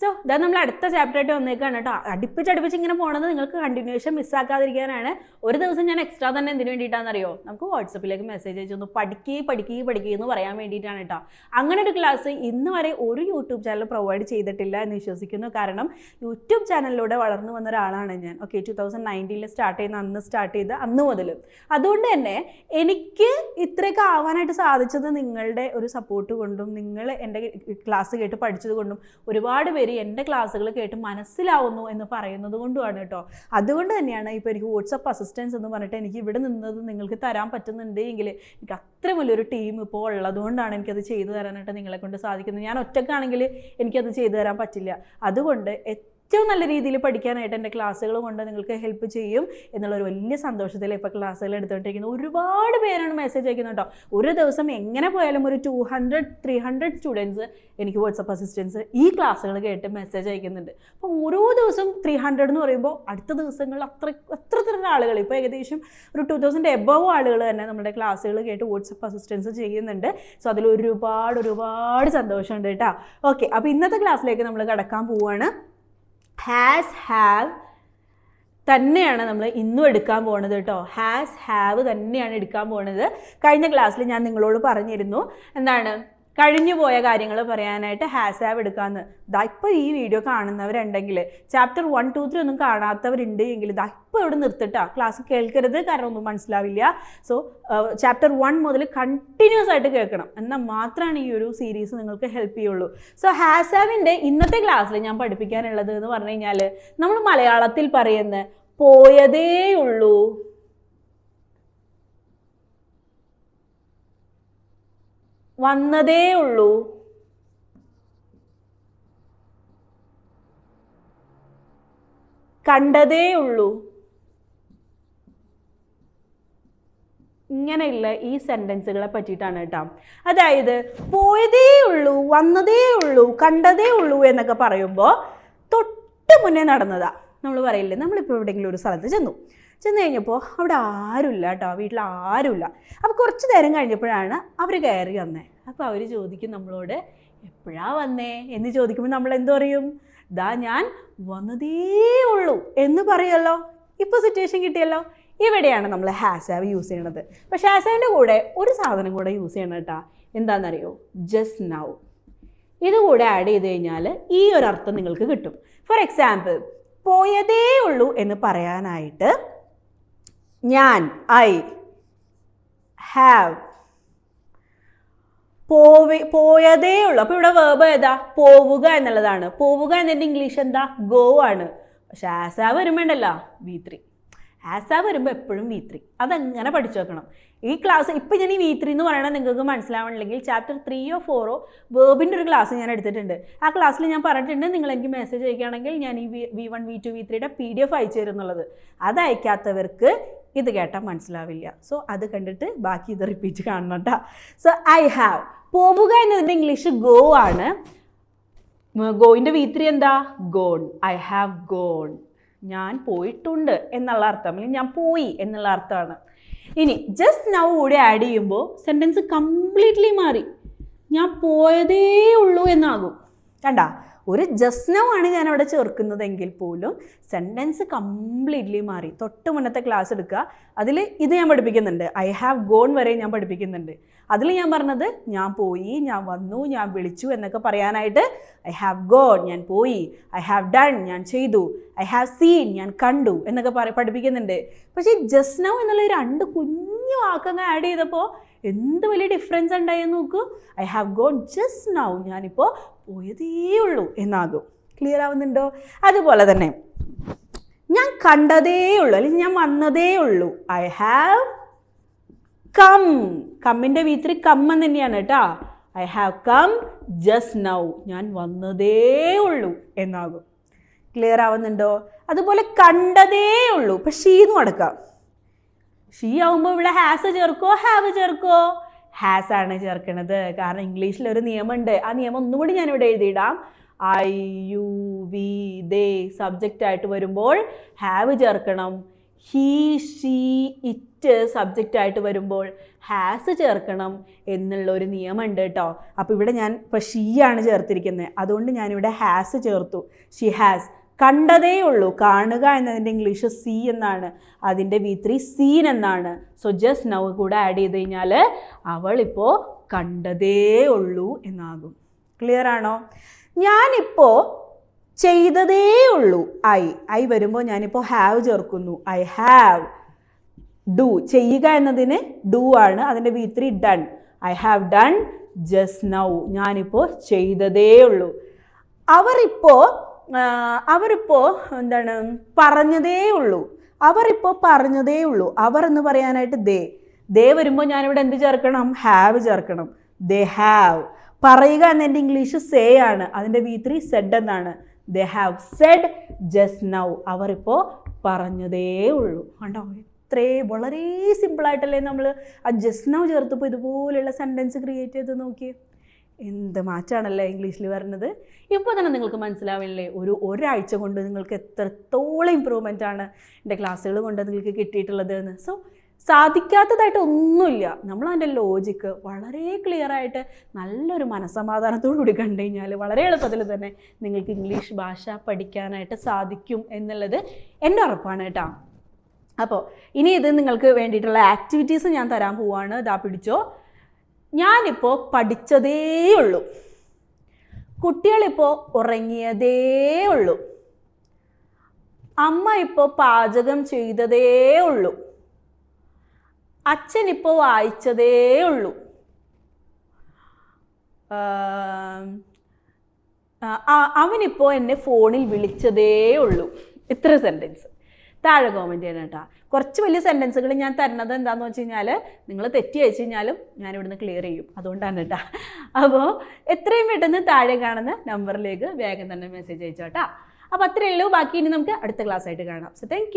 So ഇതാ നമ്മൾ അടുത്ത ചാപ്റ്റർ ആയിട്ട് വന്നേക്കാണ് കേട്ടോ. അടുപ്പിച്ച് അടുപ്പിച്ച് ഇങ്ങനെ പോകണത് നിങ്ങൾക്ക് കണ്ടിന്യൂഷൻ മിസ്സാക്കാതിരിക്കാനാണ് ഒരു ദിവസം ഞാൻ എക്സ്ട്രാ തന്നെ എന്തിനു വേണ്ടിയിട്ടാണെന്നറിയോ? നമുക്ക് വാട്സപ്പിലേക്ക് മെസ്സേജ് അയച്ചൊന്ന് പഠിക്കുകയും പഠിക്കുകയും പഠിക്കുകയും എന്ന് പറയാൻ വേണ്ടിയിട്ടാണ് കേട്ടോ. അങ്ങനെ ഒരു ക്ലാസ് ഇന്ന് വരെ ഒരു യൂട്യൂബ് ചാനൽ പ്രൊവൈഡ് ചെയ്തിട്ടില്ല എന്ന് വിശ്വസിക്കുന്നു. കാരണം യൂട്യൂബ് ചാനലിലൂടെ വളർന്നു വന്ന ഒരാളാണ് ഞാൻ. ഓക്കെ ടു തൗസൻഡ് നയന്റീനിൽ സ്റ്റാർട്ട് ചെയ്യുന്ന അന്ന് സ്റ്റാർട്ട് ചെയ്ത് അന്ന് മുതൽ അതുകൊണ്ട് തന്നെ എനിക്ക് ഇത്രയൊക്കെ ആവാനായിട്ട് സാധിച്ചത് നിങ്ങളുടെ ഒരു സപ്പോർട്ട് കൊണ്ടും നിങ്ങൾ എന്റെ ക്ലാസ് കേട്ട് പഠിച്ചത് കൊണ്ടും ഒരുപാട് എന്റെ ക്ലാസ്സുകൾ കേട്ട് മനസ്സിലാവുന്നു എന്ന് പറയുന്നത് കൊണ്ടുമാണ് കേട്ടോ. അതുകൊണ്ട് തന്നെയാണ് ഇപ്പോൾ എനിക്ക് വാട്സപ്പ് അസിസ്റ്റൻസ് എന്ന് പറഞ്ഞിട്ട് എനിക്ക് ഇവിടെ നിന്നത് നിങ്ങൾക്ക് തരാൻ പറ്റുന്നുണ്ട് എങ്കിൽ എനിക്ക് അത്ര വലിയൊരു ടീം ഇപ്പോൾ ഉള്ളതുകൊണ്ടാണ് എനിക്കത് ചെയ്തു തരാനായിട്ട് നിങ്ങളെ കൊണ്ട് സാധിക്കുന്നത്. ഞാൻ ഒറ്റക്കാണെങ്കിൽ എനിക്കത് ചെയ്തു തരാൻ പറ്റില്ല. അതുകൊണ്ട് ഏറ്റവും നല്ല രീതിയിൽ പഠിക്കാനായിട്ട് എന്റെ ക്ലാസ്സുകൾ കൊണ്ട് നിങ്ങൾക്ക് ഹെൽപ്പ് ചെയ്യും എന്നുള്ള ഒരു വലിയ സന്തോഷത്തിൽ ഇപ്പോൾ ക്ലാസ്സുകൾ എടുത്തുകൊണ്ടിരിക്കുന്നത് ഒരുപാട് പേരാണ് മെസ്സേജ് അയക്കുന്നത് കേട്ടോ. ഒരു ദിവസം എങ്ങനെ പോയാലും ഒരു two hundred three hundred students എനിക്ക് വാട്സപ്പ് അസിസ്റ്റൻസ് ഈ ക്ലാസ്സുകൾ കേട്ട് മെസ്സേജ് അയക്കുന്നുണ്ട്. അപ്പോൾ ഓരോ ദിവസം ത്രീ ഹൺഡ്രഡ് എന്ന് പറയുമ്പോൾ അടുത്ത ദിവസങ്ങളിൽ അത്ര എത്ര തരം ആളുകൾ ഇപ്പോൾ ഏകദേശം ഒരു ടു തൗസൻഡ് എബവ് ആളുകൾ തന്നെ നമ്മുടെ ക്ലാസ്സുകൾ കേട്ട് വാട്സപ്പ് അസിസ്റ്റൻസ് ചെയ്യുന്നുണ്ട്. സോ അതിൽ ഒരുപാട് ഒരുപാട് സന്തോഷമുണ്ട് കേട്ടോ. ഓക്കെ അപ്പോൾ ഇന്നത്തെ ക്ലാസ്സിലേക്ക് നമ്മൾ കടക്കാൻ പോവുകയാണ് ഹാസ് ഹാവ് തന്നെയാണ് നമ്മൾ ഇന്നും എടുക്കാൻ പോണത് കേട്ടോ. ഹാസ് ഹാവ് തന്നെയാണ് എടുക്കാൻ പോണത്. കഴിഞ്ഞ ക്ലാസ്സിൽ ഞാൻ നിങ്ങളോട് പറഞ്ഞിരുന്നു. എന്താണ്? കഴിഞ്ഞു പോയ കാര്യങ്ങൾ പറയാനായിട്ട് ഹാസ് ഹാവ് എടുക്കാമെന്ന് ദാ ഇപ്പോൾ ഈ വീഡിയോ കാണുന്നവരുണ്ടെങ്കിൽ ചാപ്റ്റർ വൺ ടു ത്രീ ഒന്നും കാണാത്തവരുണ്ട് എങ്കിൽ ദാ ഇപ്പോൾ ഇവിടെ നിർത്തിട്ടാ. ക്ലാസ് കേൾക്കരുത് കാരണം ഒന്നും മനസ്സിലാവില്ല. സോ ചാപ്റ്റർ വൺ മുതൽ കണ്ടിന്യൂസ് ആയിട്ട് കേൾക്കണം. എന്നാൽ മാത്രമാണ് ഈ ഒരു സീരീസ് നിങ്ങൾക്ക് ഹെൽപ്പ് ചെയ്യുള്ളൂ. സോ ഹാസ് ഹാവിന്റെ ഇന്നത്തെ ക്ലാസ്സിൽ ഞാൻ പഠിപ്പിക്കാനുള്ളത് എന്ന് പറഞ്ഞു കഴിഞ്ഞാൽ നമ്മൾ മലയാളത്തിൽ പറയുന്ന പോയതേയുള്ളൂ. വന്നതേ ഉള്ളൂ കണ്ടതേ ഉള്ളൂ ഇങ്ങനെയുള്ള ഈ സെന്റൻസുകളെ പറ്റിയിട്ടാണ് കേട്ടോ. അതായത് പോയതേ ഉള്ളൂ വന്നതേ ഉള്ളൂ കണ്ടതേ ഉള്ളൂ എന്നൊക്കെ പറയുമ്പോൾ തൊട്ട് മുന്നേ നടന്നതാ. നമ്മൾ പറയില്ലേ നമ്മളിപ്പോൾ എവിടെയെങ്കിലും ഒരു സ്ഥലത്ത് ചെന്നു. ചെന്ന് കഴിഞ്ഞപ്പോൾ അവിടെ ആരുമില്ല കേട്ടോ വീട്ടിൽ ആരുമില്ല. അപ്പോൾ കുറച്ച് നേരം കഴിഞ്ഞപ്പോഴാണ് അവർ കയറി വന്നേ. അപ്പോൾ അവർ ചോദിക്കും നമ്മളോട് എപ്പോഴാ വന്നേ? എന്ന് ചോദിക്കുമ്പോൾ നമ്മൾ എന്തു പറയും? ദാ ഞാൻ വന്നതേ ഉള്ളൂ എന്ന് പറയുമല്ലോ. ഇപ്പോൾ സിറ്റുവേഷൻ കിട്ടിയല്ലോ. ഇവിടെയാണ് നമ്മൾ ഹാസാവ് യൂസ് ചെയ്യണത്. പക്ഷേ ഹാസാവിന്റെ കൂടെ ഒരു സാധനം കൂടെ യൂസ് ചെയ്യണം കേട്ടോ. എന്താണെന്നറിയോ? ജസ്റ്റ് നൗ ഇത് കൂടെ ആഡ് ചെയ്ത് കഴിഞ്ഞാൽ ഈ ഒരു അർത്ഥം നിങ്ങൾക്ക് കിട്ടും. ഫോർ എക്സാമ്പിൾ പോയതേ ഉള്ളൂ എന്ന് പറയാനായിട്ട് ഞാൻ ഐ ഹാവ് പോവി പോയതേ ഉള്ളൂ അപ്പോൾ ഇവിടെ വേർബ് ഏതാ? പോവുക എന്നുള്ളതാണ്. പോവുക എന്നതിന്റെ ഇംഗ്ലീഷ് എന്താ? ഗോ ആണ്. പക്ഷെ ആസാ വരുമ്പോണ്ടല്ലോ? വി ത്രീ ആസാ വരുമ്പോൾ എപ്പോഴും വി ത്രീ അതങ്ങനെ പഠിച്ചു വെക്കണം? ഈ ക്ലാസ് ഇപ്പം ഞാൻ ഈ വി ത്രീ എന്ന് പറയണത് നിങ്ങൾക്ക് മനസ്സിലാവണില്ലെങ്കിൽ ചാപ്റ്റർ ത്രീയോ ഫോറോ വേർബിന്റെ ഒരു ക്ലാസ് ഞാൻ എടുത്തിട്ടുണ്ട്. ആ ക്ലാസ്സിൽ ഞാൻ പറഞ്ഞിട്ടുണ്ട് നിങ്ങൾ എനിക്ക് മെസ്സേജ് അയക്കുകയാണെങ്കിൽ ഞാൻ ഈ V one V two V ത്രീയുടെ പി ഡി എഫ് അയച്ചു തരുന്നുള്ളത് അത് അയക്കാത്തവർക്ക് ഇത് കേട്ടാൽ മനസ്സിലാവില്ല. സോ അത് കണ്ടിട്ട് ബാക്കി ഇത് റിപ്പീറ്റ് കാണണം കേട്ടോ സോ ഐ ഹാവ് പോവുക എന്നതിന്റെ ഇംഗ്ലീഷ് ഗോ ആണ്. ഗോയിന്റെ വീത്രി ത്രീ എന്താ? ഗോൺ ഐ ഹാവ് ഗോൺ ഞാൻ പോയിട്ടുണ്ട് എന്നുള്ള അർത്ഥം. അല്ലെങ്കിൽ ഞാൻ പോയി എന്നുള്ള അർത്ഥമാണ്. ഇനി ജസ്റ്റ് നൗ കൂടെ ആഡ് ചെയ്യുമ്പോൾ സെന്റൻസ് കംപ്ലീറ്റ്ലി മാറി. ഞാൻ പോയതേ ഉള്ളൂ എന്നാകും. കണ്ട? ഒരു ജസ്റ്റ് ആണ് ഞാൻ അവിടെ ചേർക്കുന്നതെങ്കിൽ പോലും സെന്റൻസ് കംപ്ലീറ്റ്ലി മാറി. തൊട്ട് മുന്നത്തെ ക്ലാസ് എടുക്കുക. അതിൽ ഇത് ഞാൻ പഠിപ്പിക്കുന്നുണ്ട്. ഐ ഹാവ് ഗോൺ വരെ ഞാൻ പഠിപ്പിക്കുന്നുണ്ട്. അതിൽ ഞാൻ പറഞ്ഞത് ഞാൻ പോയി ഞാൻ വന്നു ഞാൻ വിളിച്ചു എന്നൊക്കെ പറയാനായിട്ട് ഐ ഹാവ് ഗോൺ ഞാൻ പോയി ഐ ഹാവ് ഡൺ ഞാൻ ചെയ്തു ഐ ഹാവ് സീൻ ഞാൻ കണ്ടു എന്നൊക്കെ പറ പഠിപ്പിക്കുന്നുണ്ട്. പക്ഷേ ജസ്റ്റ് നൗ എന്നുള്ള രണ്ട് കുഞ്ഞു വാക്കങ്ങ് ആഡ് ചെയ്തപ്പോൾ എന്ത് വലിയ ഡിഫറൻസ് ഉണ്ടായെന്ന് നോക്കൂ. I have gone just now ഞാനിപ്പോൾ പോയതേ ഉള്ളൂ എന്നാകും. ക്ലിയർ ആവുന്നുണ്ടോ? അതുപോലെ തന്നെ ഞാൻ കണ്ടതേ ഉള്ളൂ അല്ലെങ്കിൽ ഞാൻ വന്നതേ ഉള്ളൂ ഐ ഹാവ് കം കമ്മിന്റെ വീത്തിരി കം എന്ന് തന്നെയാണ് കേട്ടോ. I have come just now ഞാൻ വന്നതേ ഉള്ളൂ എന്നാകും. ക്ലിയർ ആവുന്നുണ്ടോ? അതുപോലെ കണ്ടതേ ഉള്ളൂ. ഇപ്പം ഷീന്ന് അടക്കാം. ഷീ ആവുമ്പോൾ ഇവിടെ ഹാസ് ചേർക്കോ ഹാവ് ചേർക്കോ ഹാസ് ആണ് ചേർക്കണത്. കാരണം ഇംഗ്ലീഷിൽ ഒരു നിയമമുണ്ട്. ആ നിയമം ഒന്നുകൂടി ഞാൻ ഞാനിവിടെ എഴുതിയിടാം. I you we they subject ആയിട്ട് വരുമ്പോൾ ഹാവ് ചേർക്കണം. He she it next subject ആയിട്ട് വരുമ്പോൾ ഹാസ് ചേർക്കണം എന്നുള്ള ഒരു നിയമമുണ്ട് കേട്ടോ. അപ്പോൾ ഇവിടെ ഞാൻ ഇപ്പോൾ ഷീ ആണ് ചേർത്തിരിക്കുന്നത്. അതുകൊണ്ട് ഞാനിവിടെ ഹാസ് ചേർത്തു. ഷീ ഹാസ് കണ്ടതേ ഉള്ളൂ. കാണുക എന്നതിന്റെ ഇംഗ്ലീഷ് സി എന്നാണ്. അതിന്റെ വി ത്രീ സീൻ എന്നാണ്. സോ ജസ്റ്റ് നവ് കൂടെ ആഡ് ചെയ്ത് കഴിഞ്ഞാൽ അവളിപ്പോൾ കണ്ടതേ ഉള്ളൂ എന്നാകും. ക്ലിയർ ആണോ? ഞാനിപ്പോൾ ചെയ്തതേ ഉള്ളൂ. ഐ ഐ വരുമ്പോൾ ഞാനിപ്പോൾ ഹാവ് ചേർക്കുന്നു. ഐ ഹാവ് ഡു ചെയ്യുക എന്നതിന് ഡു ആണ്. അതിന്റെ V three done I have done just now ഞാനിപ്പോൾ ചെയ്തതേ ഉള്ളൂ. അവരിപ്പോൾ അവരിപ്പോൾ എന്താണ്? പറഞ്ഞതേ ഉള്ളൂ. അവരിപ്പോൾ പറഞ്ഞതേ ഉള്ളൂ. അവർ എന്ന് പറയാനായിട്ട് ദേ ദേ വരുമ്പോൾ ഞാനിവിടെ എന്ത് ചേർക്കണം? ഹാവ് ചേർക്കണം. ദേ ഹാവ് പറയുക എന്നെന്റെ ഇംഗ്ലീഷ് സേ ആണ്. അതിന്റെ വി ത്രീ സെഡ് എന്നാണ്. They have said just now അവരിപ്പോൾ പറഞ്ഞതേ ഉള്ളൂ. കണ്ടോ? ഇത്രേ വളരെ സിമ്പിളായിട്ടല്ലേ നമ്മൾ ആ നൗ ചേർത്തപ്പോൾ ഇതുപോലെയുള്ള സെന്റൻസ് ക്രിയേറ്റ് ചെയ്ത് നോക്കിയേ. എന്ത് മാറ്റാണല്ലേ ഇംഗ്ലീഷിൽ വരുന്നത് ഇപ്പോൾ തന്നെ നിങ്ങൾക്ക് മനസ്സിലാവില്ലേ? ഒരു ഒരാഴ്ച കൊണ്ട് നിങ്ങൾക്ക് എത്രത്തോളം ഇമ്പ്രൂവ്മെന്റ് ആണ് എന്റെ ക്ലാസ്സുകൾ കൊണ്ട് നിങ്ങൾക്ക് കിട്ടിയിട്ടുള്ളത് എന്ന്. സോ സാധിക്കാത്തതായിട്ട് ഒന്നുമില്ല. നമ്മൾ അതിന്റെ ലോജിക്ക് വളരെ ക്ലിയർ ആയിട്ട് നല്ലൊരു മനസ്സമാധാനത്തോടു കൂടി കണ്ടു കഴിഞ്ഞാൽ വളരെ എളുപ്പത്തിൽ തന്നെ നിങ്ങൾക്ക് ഇംഗ്ലീഷ് ഭാഷ പഠിക്കാനായിട്ട് സാധിക്കും എന്നുള്ളത് എന്റെ ഉറപ്പാണ് കേട്ടോ. അപ്പോൾ ഇനി ഇത് നിങ്ങൾക്ക് വേണ്ടിയിട്ടുള്ള ആക്ടിവിറ്റീസ് ഞാൻ തരാൻ പോവാണ്. ഇതാ പിടിച്ചോ. ഞാനിപ്പോൾ പഠിച്ചതേ ഉള്ളൂ. കുട്ടികളിപ്പോൾ ഉറങ്ങിയതേ ഉള്ളൂ. അമ്മ ഇപ്പോൾ പാചകം ചെയ്തതേ ഉള്ളൂ. അച്ഛൻ ഇപ്പോൾ വായിച്ചതേ ഉള്ളൂ. അവനിപ്പോൾ എന്നെ ഫോണിൽ വിളിച്ചതേ ഉള്ളൂ. ഇത്ര സെന്റൻസ് താഴെ കോമന്റ് ചെയ്യണം കേട്ടോ. കുറച്ച് വലിയ സെന്റൻസുകൾ ഞാൻ തരുന്നത് എന്താണെന്ന് വെച്ച് കഴിഞ്ഞാൽ നിങ്ങൾ തെറ്റി അയച്ചു കഴിഞ്ഞാലും ഞാൻ ഇവിടുന്ന് ക്ലിയർ ചെയ്യും. അതുകൊണ്ടാണ് കേട്ടോ. അപ്പോൾ എത്രയും പെട്ടെന്ന് താഴെ കാണുന്ന നമ്പറിലേക്ക് വേഗം തന്നെ മെസ്സേജ് അയച്ചോട്ടാ അപ്പോൾ അത്രയേ ഉള്ളൂ. ബാക്കി ഇനി നമുക്ക് അടുത്ത ക്ലാസ് ആയിട്ട് കാണാം. So thank